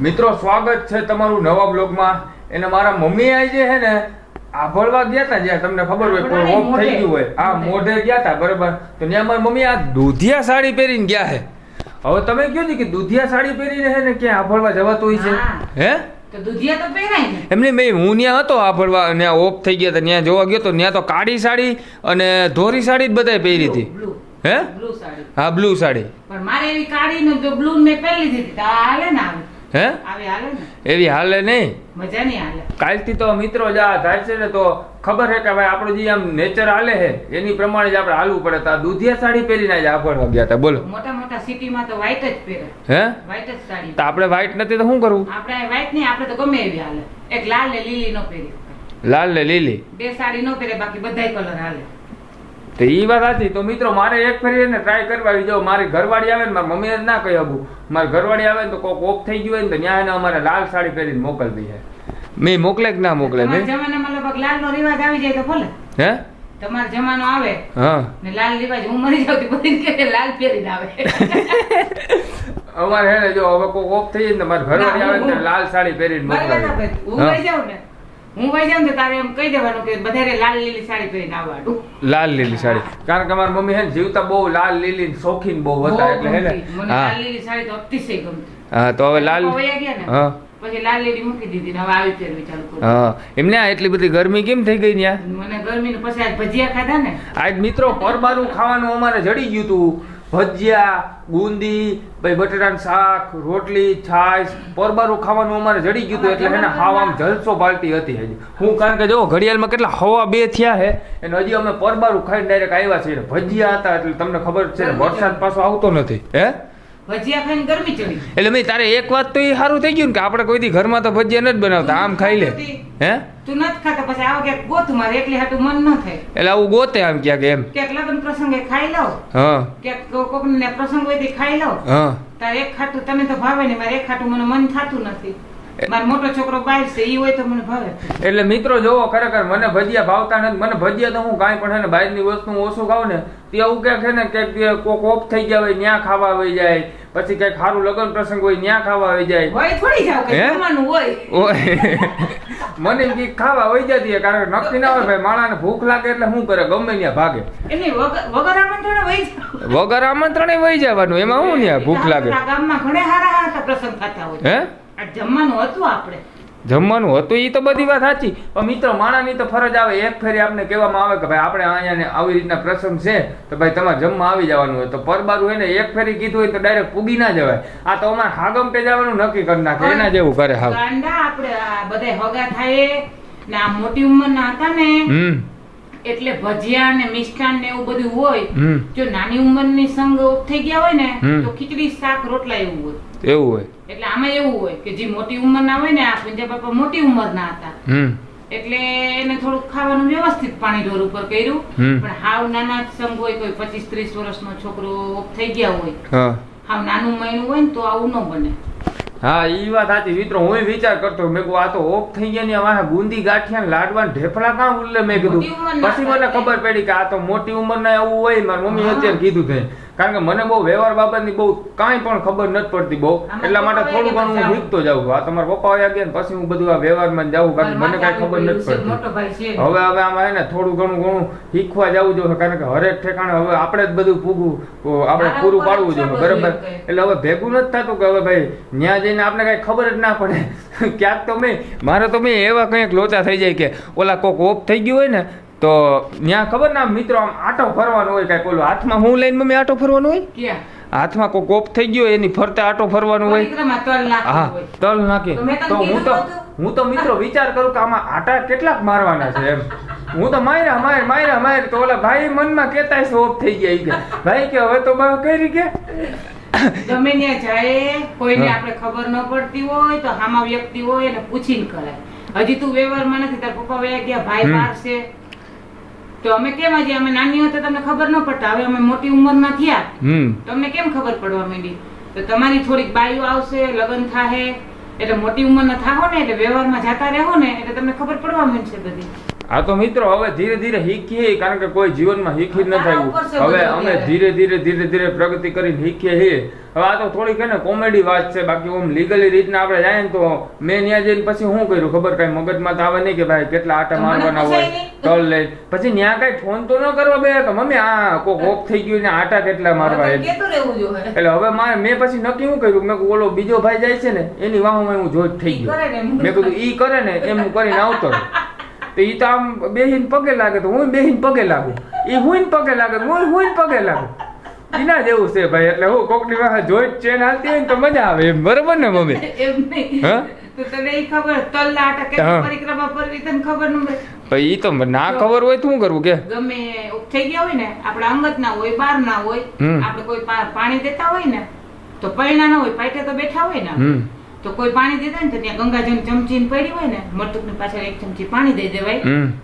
મિત્રો સ્વાગત છે તમારું નવા બ્લોગમાં. એને મારા મમ્મી આવી જે છે ને આભળવા ગયા હતા જ્યાં તમને ખબર હોય કોઈ ઓફ થઈ ગયું હોય. આ મોઢે. ગયા હતા બરાબર. તો ત્યાં મારી મમ્મી આ દૂધિયા સાડી પહેરીને ગયા છે. હવે તમે કહો ને કે દૂધિયા સાડી પહેરીને છે ને ક્યાં આભળવા જવાતું હોય છે? હે. એમને મેં હું ત્યાં હતો આભળવા ત્યાં ઓફ થઈ ગયા હતા ત્યાં જોવા ગયો તો ત્યાં તો કાળી સાડી અને ધોરી સાડી જ બધાય પહેરી હતી. હે? હા બ્લુ સાડી. પણ મારે એવી કાળી ને બ્લુ મેં પહેરી દીધી હાલે ને હે? એવી હાલે નહીં? મજા નહીં હાલે. કાલથી તો મિત્રો જ આ થાય છે ને તો ખબર છે કે ભાઈ આપણું જે આમ નેચર હાલે છે એની પ્રમાણે જ આપણે હાલવું પડે. તો આ દૂધિયા સાડી પહેરીને જ આગળ ગયા હતા બોલો. મોટા મોટા સિટીમાં તો વ્હાઈટ જ પહેરે. હે? વ્હાઈટ જ સાડી તો આપણે વ્હાઈટ નથી તો શું કરવું આપણે વ્હાઈટ નહીં આપણે તો ગમે એવી હાલે. એક લાલ ને લીલી નો પહેરી. લાલ ને લીલી? બે સાડી નો પહેરે બાકી બધાય કલર હાલે. તો એ વાત હતી તો મિત્રો મારે એક ફેરી એને ટ્રાય કરવાની જો મારી ઘરવાળી આવે ને મારી મમ્મીને જ ના કહી હબું મારી ઘરવાળી આવે ને તો કોક ઓફ થઈ ગયું હોય ને તો ત્યાં એને અમારે લાલ સાડી પહેરીને મોકલવી છે. મેં મોકલે કે ના મોકલે? મેં? લાલનો રિવાજ આવી જાય તો ભલે. હે? તમારો જમાનો આવે હા. ને લાલ રિવાજ હું મરી જાઉં બધી કે લાલ પહેરીને આવે. અમારે હે ને જો હવે કોક ઓફ થઈ જાય ને મારી ઘરવાળી આવે ને લાલ સાડી પહેરીને વાત હું જાઉં ને હું વહી જાઉં તો તારે એમ કહી દેવાનું કે બધારે લાલ લીલી સાડી પહેરીને આવવાનું. લાલ લીલી સાડી. કારણ કે મારી મમ્મી હે ને જીવતા બહુ લાલ લીલી શોખીન બહુ હતા એટલે હે ને? મને લાલ લીલી સાડી તો અતિશય ગમતી. હા તો હવે લાલ પપ્પા વયા ગયા ને હા. પછી લાલ લીલી મૂકી દીધી ને હવે આવી પહેરવી ચાલુ કરું. હા. એમને આ એટલી બધી ગરમી કેમ થઈ ગઈ મને ગરમી ને પછી આજ ભજીયા ખાધા ને. આજ મિત્રો પરબારું ખાવાનું અમારે જડી ગયું હતું ભજીયા બુંદી ભાઈ બટેટાનું શાક રોટલી છાશ પરબારું ખાવાનું અમારે જડી ગયું હતું એટલે એને હાવ આમ જલસો પાલતી હતી હજી. હું કારણ કે જો ઘડિયાળમાં કેટલા હવા બે થયા છે અને હજી અમે પરબારું ખાઈને ડાયરેક્ટ આવ્યા છીએ. ભજીયા હતા એટલે તમને ખબર છે ને વરસાદ પાછો આવતો નથી. હે? ભજીયા ખાઈને ગરમી એટલે મેં તારે એક વાત તો એ સારું થઈ ગયું ને કે આપણે કોઈ દી ઘરમાં તો ભજીયા નથી બનાવતા આમ ખાઈ લે. હે? તું નથી ખાતા પછી આવો કે ગોત મારે એકલી હાટું મન ન થાય. એટલે આવું ગોતે આમ ક્યાંક એમ. કે લગ્ન પ્રસંગે ખાઈ લઉં. હા. ક્યાંક કોક ને પ્રસંગ હોય તે ખાઈ લઉં. હા. તારે એક ખાટું તને તો ભાવે ને મારે એક ખાટું મને મન થતું નથી. મારો મોટો છોકરો બહાર છે ઈ હોય તો મને ભાવે. એટલે મિત્રો જોવો ખરેખર મને ભજીયા ભાવતા નથી. મને ભજીયા તો હું કાંઈ પણ ને બહારની વસ્તુ ઓછું ખાઉં ને તે એવું કે છે ને કે કોક ઓફ થઈ ગયા હોય ત્યાં ખાવા આવી જાય પછી ક્યાંક સારું લગ્ન પ્રસંગ હોય ન્યા ખાવા આવી જાય. હોય થોડી જાવ કે? જમવાનું હોય. મને એમ કે ખાવા હોય જતી કારણ કે નક્કી ના હોય ભાઈ માણાને ભૂખ લાગે એટલે શું કરે ગમે ત્યાં ભાગે. એની વગર આમંત્રણે વહી વગર આમંત્રણે વહી જવાનું એમાં હું ત્યાં ભૂખ લાગે? ગામમાં ઘણા સારા પ્રસંગ થતા હોય. હે? જમવાનું હતું આપણે. જમવાનું હતું એ તો બધી વાત સાચી. પણ મિત્રો માણાની તો ફરજ આવે. એક ફેરી આપણે કહેવામાં આવે કે ભાઈ આપણે અહીંયા આવી રીતના પ્રસંગ છે તો ભાઈ તમારે જમવા આવી જવાનું હોય. તો પરબારું હોય ને એક ફેરી કીધું હોય તો ડાયરેક્ટ પૂગી ના જવાય. આ તો અમારે હાગમ પે જવાનું નક્કી કરી નાખે. એના જેવું કરે હાવ. આપણે બધા હગા થાય ને આ મોટી ઉંમરના હતા ને એટલે ભજીયા ને મિષ્ટાન ને એવું બધું હોય જો નાની ઉંમરની સંગ થઈ ગયા હોય ને તો ખીચડી શાક રોટલા એવું હોય. એવું હોય. એટલે આમાં એવું હોય કે જે મોટી ઉંમરના હોય ને આ પંજા બાપા મોટી ઉંમરના હતા. એટલે એને થોડુંક ખાવાનું વ્યવસ્થિત પાણી ઢોર ઉપર કર્યું. પણ હાવ નાના સંગ હોય કોઈ પચીસ ત્રીસ વર્ષનો છોકરો થઈ ગયા હોય. હાવ નાનું મહિનું હોય ને તો આવું ન બને. હા ઈ વાત સાચી. મિત્રો હું વિચાર કરતો મેં કહું આ તો ઓફ થઈ ગયા ને વાહ બુંદી ગાંઠિયા ને લાડવા ને ઢેફલા કાં ઉલ્લે મેં કીધું. પછી મને ખબર પડી કે આ તો મોટી ઉંમરના એવું હોય. મારી મમ્મી અત્યારે કીધું છે કારણ કે મને બહુ વ્યવહાર બાબતની બહુ કાંઈ પણ ખબર નથી પડતી બહુ. એટલા માટે થોડું ઘણું હું શીખતો જાઉં. છું આ તમારા પપ્પા આવ્યા ગયા ને પછી હું બધું આ વ્યવહારમાં જાઉં કારણ કે મને કાંઈ ખબર નથી પડતી. હવે હવે આમાં એને થોડું ઘણું ઘણું શીખવા જવું જોઈએ કારણ કે હરેક ઠેકાણે હવે આપણે જ બધું પૂગું આપણે પૂરું પાડવું જોઈએ બરાબર? એટલે હવે ભેગું નથી થતું કે હવે ભાઈ ત્યાં જઈને આપણે કાંઈ ખબર જ ના પડે. ક્યાંક તો મેં મારે તો મેં એવા કંઈક લોચા થઈ જાય કે ઓલા કોક ઓફ થઈ ગયું હોય ને તો ત્યાં ખબર ના મિત્રો આમ આટો ફરવાનો હોય કાંઈક ઓલું હાથમાં હું લઈને મમ્મી આટો ફરવાનો હોય? હાથમાં કોઈ કોપ થઈ ગયો એની ફરતે આટો ફરવાનો હોય? હા તલ નાખી. તો હું તો હું તો મિત્રો વિચાર કરું કે આમાં આટા કેટલાક મારવાના છે એમ. હું તો માયરા માયર માયરા માયર તો ઓલા ભાઈ મનમાં કેતા છે ઓફ થઈ ગયા કે. ભાઈ કે હવે તો બા કરી કે. ગમે ત્યાં જાય કોઈને આપણે ખબર ન પડતી હોય તો હામા વ્યક્તિ હોય એને પૂછીને કરાય. હજી તું વ્યવહારમાં નથી તાર પપ્પા વયા ગયા ભાઈ બહાર છે. તો અમે કેમ હજી અમે નાની હતા તમને ખબર ન પડતા. હવે અમે મોટી ઉંમરના થયા. હમ. તો અમને કેમ ખબર પડવા માંડી? તો તમારી થોડીક બાઈઓ આવશે લગ્ન થાહે. એટલે મોટી ઉંમરના થાહો ને એટલે વ્યવહારમાં જતા રહો ને એટલે તમને ખબર પડવા માંડશે બધી. આ તો મિત્રો હવે ધીરે ધીરે શીખીએ કારણ કે કોઈ જીવનમાં શીખી જ નથી આવ્યું હવે અમે. ધીરે ધીરે ધીરે ધીરે પ્રગતિ કરીને શીખીએ છીએ. હવે આ તો થોડીક ને કોમેડી વાત છે બાકી ઓમ લીગલી રીતના આપણે જાય ને તો મેં ત્યાં જઈને પછી શું કર્યું? ખબર કઈ મગજમાં તો આવે નહીં કે ભાઈ કેટલા આટા મારવાના હોય તલ લઈ. પછી ત્યાં કઈ ફોન તો ન કરવા બે કે મમ્મી આ કોક ઓફ થઈ ગયું ને આટા કેટલા મારવા એટલે હવે મારે મેં પછી નક્કી શું કર્યું? મેં ઓલો બીજો ભાઈ જાય છે ને એની વાહમાં હું જોઈ થઈ ગયો. કરે. મેં કીધું ઈ કરે ને એમ કરીને આવતો. તો એ તો આમ બેહીને પગે લાગે તો હું બેહીને પગે લાગુ. એ હુંય પગે લાગે હું હુંય પગે લાગુ. એના જેવું છે ભાઈ એટલે હું કોકની વાહ જોઈ ચેન હાલતી હોય તો મજા આવે એમ બરોબર ને મમ્મી? એમ નહીં. હા? તો તને ઈ ખબર તલના આટા પરિક્રમા કરવી તને ખબર ન ભાઈ તો ના ખબર હોય તો શું કરવું કે? ગમે થઈ ગયા હોય ને આપણા અંગત ના હોય બાર ના હોય આપણે કોઈ પાણી દેતા હોય ને તો પૈણા ના હોય પાટે તો બેઠા હોય ને. તો કોઈ પાણી દેતા ને તો ત્યાં ગંગાજળ ચમચી પડી હોય ને મરતુકની પાછળ એક ચમચી પાણી દઈ દેવાય.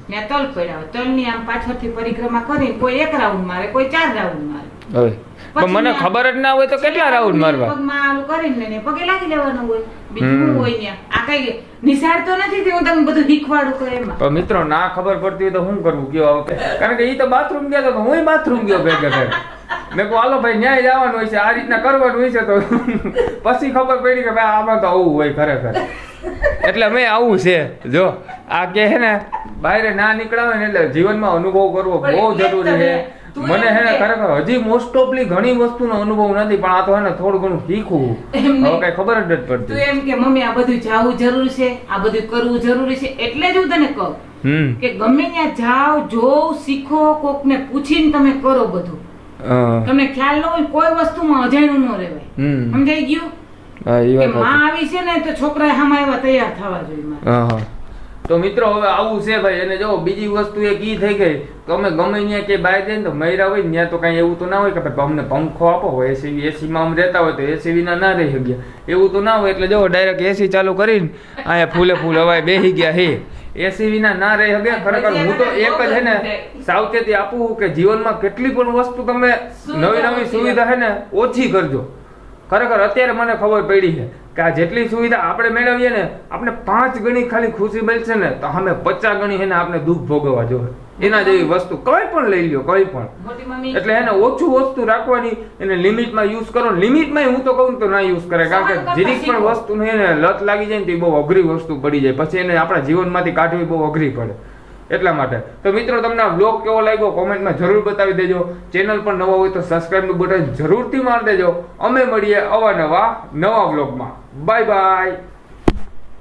ત્યાં તલ પડ્યા હોય. તલની આમ પાછળથી પરિક્રમા કરીને કોઈ એક રાઉન્ડ મારે કોઈ ચાર રાઉન્ડ મારે. પણ મને ખબર જ ના હોય તો કેટલા રાઉન્ડ મારવા? પગમાં આલું કરીને ને પગે લાગી લેવાનું હોય. બીજું શું હોય ત્યાં? આ કઈ નિશાળ તો નથી કે હું તમને બધું શીખવાડું એમાં? પણ મિત્રો ના ખબર પડતી હોય તો શું કરવું? કયો કારણ કે ઈ તો બાથરૂમ ગયા તો હું બાથરૂમ ગયો ભેગા ભેગા મેં કહું હાલો ભાઈ ન્યાય જવાનું હોય છે. આ રીતના કરવાનું હોય છે તો પછી ખબર પડી કે ભાઈ આમાં તો આવું હોય ખરેખર. એટલે મેં આવું છે. જો આ કે હે ને બહાર ના નીકળાવે ને એટલે જીવનમાં અનુભવ કરવો બહુ જરૂરી છે. મને હે ને ખરેખર હજી મોસ્ટ ઓફલી ઘણી વસ્તુનો અનુભવ નથી પણ આ તો હે ને થોડું ઘણું શીખવું. હવે કઈ ખબર જ નથી તું એમ કે મમ્મી આ બધું જાવું જરૂરી છે આ બધું કરવું જરૂરી છે. એટલે જ હું તને કહું કે ગમે ત્યાં જાઓ જોવ શીખો કોકને પૂછીને તમે કરો બધું. તમને ખ્યાલ ન હોય કોઈ વસ્તુમાં અજાણ્યું ન રહેવાય. સમજાઈ ગયું? કે માં આવી છે ને તો છોકરા હામાં એવા તૈયાર થવા જોઈએ મારે. હા હા. તો મિત્રો હવે આવું છે ભાઈ અને જો બીજી વસ્તુ એ કી થઈ ગઈ. તો અમે ગમે ત્યાં કે બહાર જઈએ ને તો મયરા હોય ત્યાં તો કાંઈ એવું તો ના હોય કે ભાઈ અમને પંખો આપો હોય એસી એસીમાં અમે રહેતા હોય તો એસી વિના ના રહી ગયા એવું તો ના હોય એટલે જો ડાયરેક્ટ એસી ચાલુ કરીને અહીંયા ફૂલે ફૂલ હવાય બેસી ગયા હે. એસી વિના ના રહી શકે ખરેખર હું તો એક જ હે ને સાવચેતી આપું કે જીવનમાં કેટલી પણ વસ્તુ તમે નવી નવી સુવિધા હે ને ઓછી કરજો. ખરેખર અત્યારે મને ખબર પડી છે. કે આ જેટલી સુવિધા આપણે મેળવીએ ને આપણે પાંચ ગણી ખાલી ખુશી મળશે ને તો અમે પચાસ ગણી એને આપણે દુઃખ ભોગવવા જોઈએ. એના જેવી વસ્તુ કઈ પણ લઈ લ્યો કઈ પણ. એટલે એને ઓછું વસ્તુ રાખવાની એને લિમિટમાં યુઝ કરો. લિમિટમાં હું તો કહું ને તો ના યુઝ કરે કારણ કે જીરીક પણ વસ્તુ એને લત લાગી જાય ને તો એ બહુ અઘરી વસ્તુ પડી જાય. પછી એને આપણા જીવનમાંથી કાઢવી બહુ અઘરી પડે. એટલા માટે. તો મિત્રો, તમને આ બ્લોગ કેવો લાગ્યો? કોમેન્ટમાં જરૂર બતાવી દેજો. ચેનલ પર નવો હોય તો સબસ્ક્રાઈબનું બટન જરૂરથી મારી દેજો. અમે મળીએ અવાનવા નવા બ્લોગમાં બાય બાય